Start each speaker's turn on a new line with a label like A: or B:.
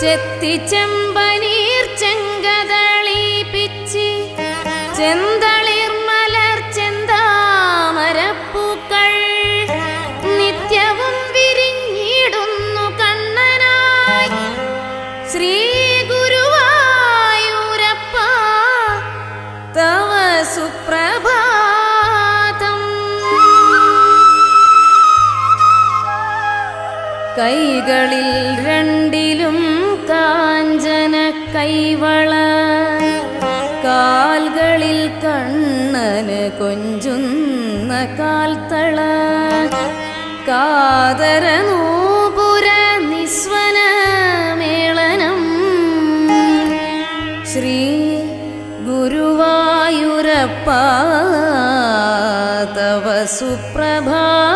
A: ചെത്തിച്ചെമ്പനീർ ചെങ്കതളി പിച്ചി ചെന്തളിർ മലർ ചെന്താമരപ്പൂക്കൾ. നിത്യവും വിരിഞ്ഞിടുന്നു കണ്ണനായി. ശ്രീ ഗുരുവായൂരപ്പ തവ സുപ്രഭാതം. കൈകളിൽ രണ്ടിലും കൈവള. കാൽകളിൽ കണ്ണന് കൊഞ്ചുന്ന കാൽത്തള. കാതര നൂപുര നിസ്വന മേളനം. ശ്രീ ഗുരുവായൂരപ്പ തവ സുപ്രഭാതം